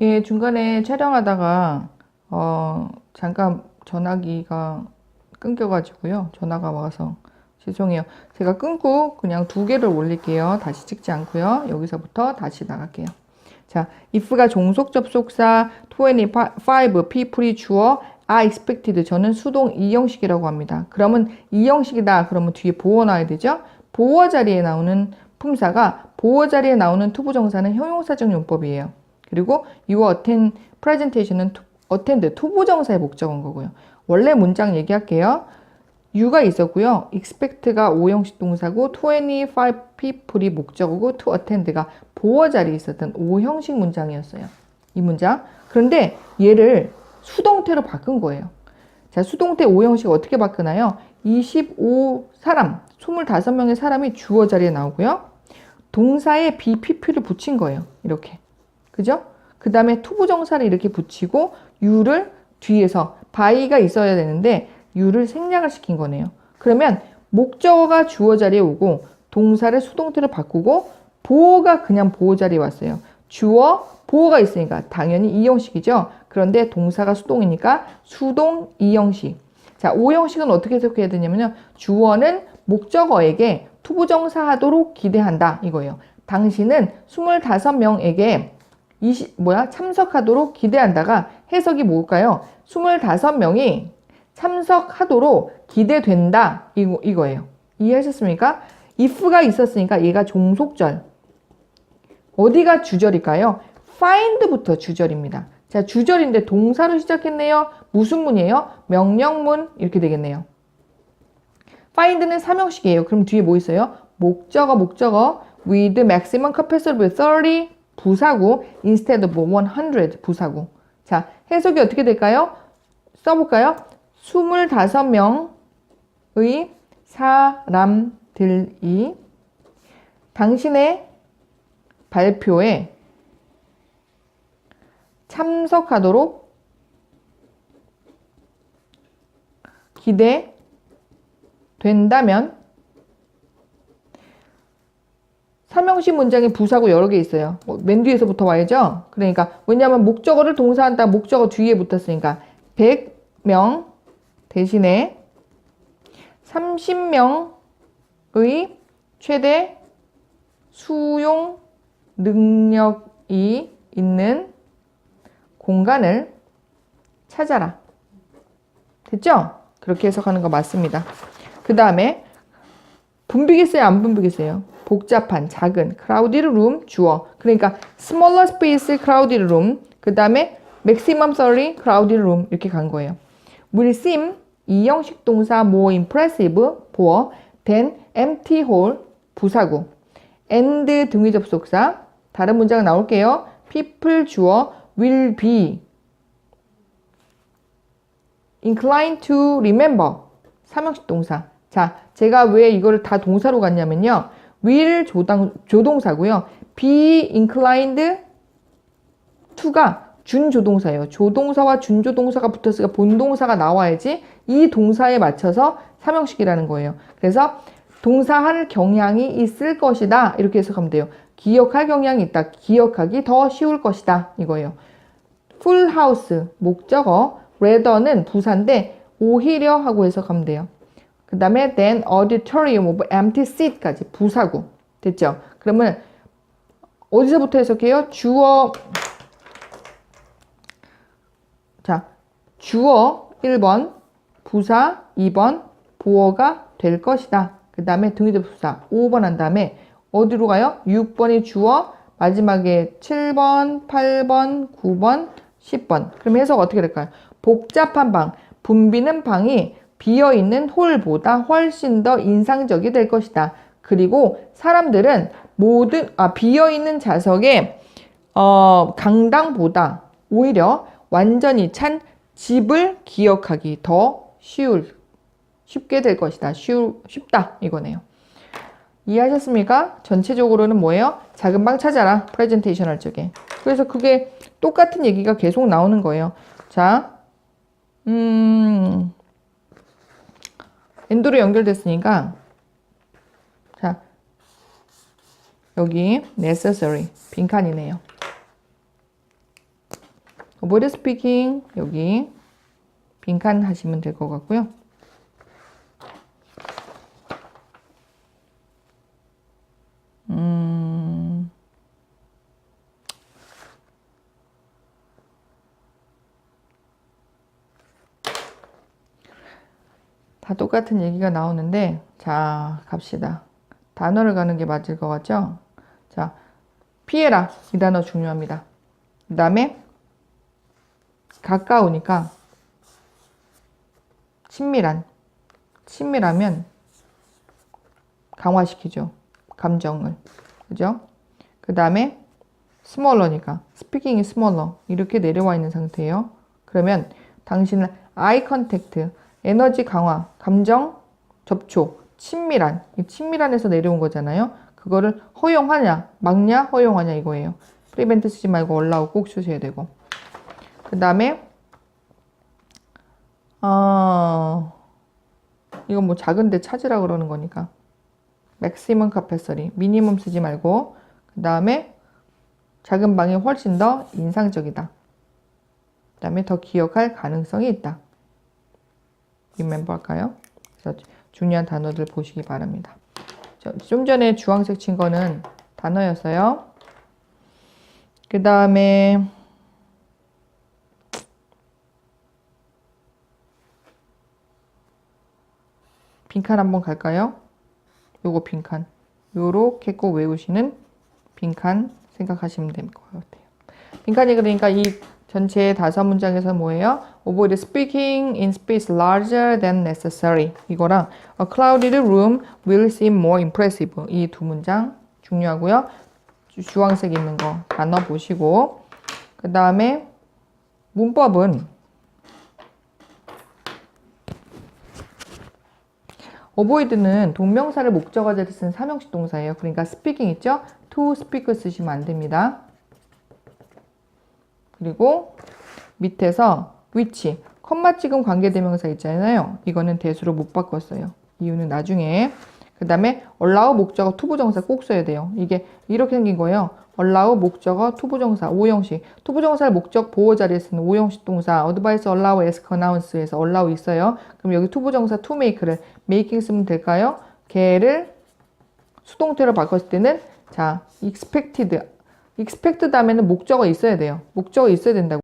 예, 중간에 촬영하다가 어, 잠깐 전화기가 끊겨가지고요. 전화가 와서 죄송해요. 제가 끊고 그냥 두 개를 올릴게요. 다시 찍지 않고요. 여기서부터 다시 나갈게요. 자, if가 종속 접속사 25 people이 주어 are expected 저는 수동 이 형식이라고 합니다. 그러면 이 형식이다. 그러면 뒤에 보어 나와야 되죠? 보어 자리에 나오는 품사가 보어 자리에 나오는 투부정사는 형용사적 용법이에요. 그리고 your attend presentation은 attend 투부정사의 목적어인 거고요. 원래 문장 얘기할게요. you가 있었고요. expect가 오형식 동사고 25 people이 목적어고 to attend가 보어 자리에 있었던 오형식 문장이었어요. 이 문장. 그런데 얘를 수동태로 바꾼 거예요. 자, 수동태 오형식 어떻게 바꾸나요? 25 사람, 25명의 사람이 주어 자리에 나오고요. 동사에 be pp를 붙인 거예요. 이렇게. 그죠? 그 다음에 투부정사를 이렇게 붙이고 you를 뒤에서 by가 있어야 되는데 you를 생략을 시킨 거네요. 그러면 목적어가 주어 자리에 오고 동사를 수동태로 바꾸고 보어가 그냥 보어 자리에 왔어요. 주어 보어가 있으니까 당연히 이형식이죠. 그런데 동사가 수동이니까 수동 이형식. 자, 오형식은 어떻게 해석해야 되냐면요. 주어는 목적어에게 투부정사 하도록 기대한다 이거예요. 당신은 25명에게 20, 뭐야? 참석하도록 기대한다가 해석이 뭘까요? 25명이 참석하도록 기대된다. 이거, 이거예요. 이해하셨습니까? if가 있었으니까 얘가 종속절. 어디가 주절일까요? find부터 주절입니다. 자, 주절인데 동사로 시작했네요. 무슨 문이에요? 명령문 이렇게 되겠네요. find는 삼형식이에요. 그럼 뒤에 뭐 있어요? 목적어, 목적어. with maximum capacity of 30 부사구 instead of 100 부사구. 자, 해석이 어떻게 될까요? 써볼까요? 25명의 사람들이 당신의 발표에 참석하도록 기대된다면 삼형식 문장에 부사고 여러 개 있어요. 어, 맨 뒤에서부터 와야죠. 그러니까 왜냐하면 목적어를 동사한다 목적어 뒤에 붙었으니까 100명 대신에 30명의 최대 수용 능력이 있는 공간을 찾아라. 됐죠? 그렇게 해석하는 거 맞습니다. 그 다음에 분비겠어요? 안 분비겠어요? 복잡한, 작은, crowded room, 주어. 그러니까 smaller space, crowded room. 그 다음에 maximum 30, crowded room. 이렇게 간 거예요. will seem, 이 형식 동사 more impressive, 보어, than empty hall, 부사구. and 등위 접속사. 다른 문장 나올게요. people, 주어, will be inclined to remember. 삼형식 동사. 자, 제가 왜 이거를 다 동사로 갔냐면요. Will 조당, 조동사고요. be inclined to가 준조동사예요. 조동사와 준조동사가 붙었으니까 본동사가 나와야지 이 동사에 맞춰서 삼형식이라는 거예요. 그래서 동사할 경향이 있을 것이다. 이렇게 해석하면 돼요. 기억할 경향이 있다. 기억하기 더 쉬울 것이다. 이거예요. house 목적어 rather는 부사인데 오히려 하고 해석하면 돼요. 그 다음에 then auditorium of empty seat까지 부사구 됐죠? 그러면 어디서부터 해석해요? 주어 자 주어 1번 부사 2번 보어가 될 것이다. 그 다음에 등위대부사 5번 한 다음에 어디로 가요? 6번이 주어 마지막에 7번, 8번, 9번, 10번. 그럼 해석 어떻게 될까요? 복잡한 방, 붐비는 방이 비어있는 홀보다 훨씬 더 인상적이 될 것이다. 그리고 사람들은 모든, 아, 비어있는 좌석에, 어, 강당보다 오히려 완전히 찬 집을 기억하기 더 쉬울, 쉽게 될 것이다. 쉬우, 쉽다. 이거네요. 이해하셨습니까? 전체적으로는 뭐예요? 작은 방 찾아라. 프레젠테이션 할 적에. 그래서 그게 똑같은 얘기가 계속 나오는 거예요. 자, 음, 엔도로 연결됐으니까, 자, 여기 necessary 빈칸이네요. avoid speaking 여기 빈칸 하시면 될 것 같고요. 다 똑같은 얘기가 나오는데, 자, 갑시다. 단어를 가는 게 맞을 것 같죠? 자, 피해라. 이 단어 중요합니다. 그 다음에, 가까우니까, 친밀한. 친밀하면, 강화시키죠. 감정을. 그죠? 그 다음에, 스몰러니까, 스피킹이 스몰러. 이렇게 내려와 있는 상태예요. 그러면, 당신은 아이 컨택트, 에너지 강화, 감정 접촉, 친밀한, 이 친밀한에서 내려온 거잖아요. 그거를 허용하냐, 막냐, 허용하냐 이거예요. 프리벤트 쓰지 말고 올라오 꼭 쓰셔야 되고. 그 다음에 어, 이건 뭐 작은데 찾으라 그러는 거니까. 맥시멈 카페서리, 미니멈 쓰지 말고. 그 다음에 작은 방이 훨씬 더 인상적이다. 그 다음에 더 기억할 가능성이 있다. 리멤버 할까요? 그래서 중요한 단어들 보시기 바랍니다. 저- 좀 전에 주황색 친 거는 단어였어요. 그 다음에 빈칸 한번 갈까요? 요거 빈칸. 요렇게 꼭 외우시는 빈칸 생각하시면 될 것 같아요. 빈칸이 그러니까 이 전체 다섯 문장에서 뭐예요? Avoid speaking in space larger than necessary. 이거랑 A clouded room will seem more impressive. 이 두 문장 중요하고요. 주- 주황색 있는 거 단어 보시고 그 다음에 문법은 avoid는 동명사를 목적어 자리 쓰는 삼형식 동사예요. 그러니까 speaking 있죠? to speak 쓰시면 안 됩니다. 그리고 밑에서 which 컴마 찍은 관계대명사 있잖아요. 이거는 대수로 못 바꿨어요. 이유는 나중에 그 다음에 allow 목적어 투부정사 꼭 써야 돼요. 이게 이렇게 생긴 거예요. allow 목적어 투부정사 5형식 투부정사를 목적 보호 자리에 쓰는 5형식 동사 advice, allow, ask, announce에서 allow 있어요. 그럼 여기 투부정사 to make를 making 쓰면 될까요? 걔를 수동태로 바꿨을 때는 자 expected expect 다음에는 목적어 있어야 돼요. 목적어 있어야 된다고.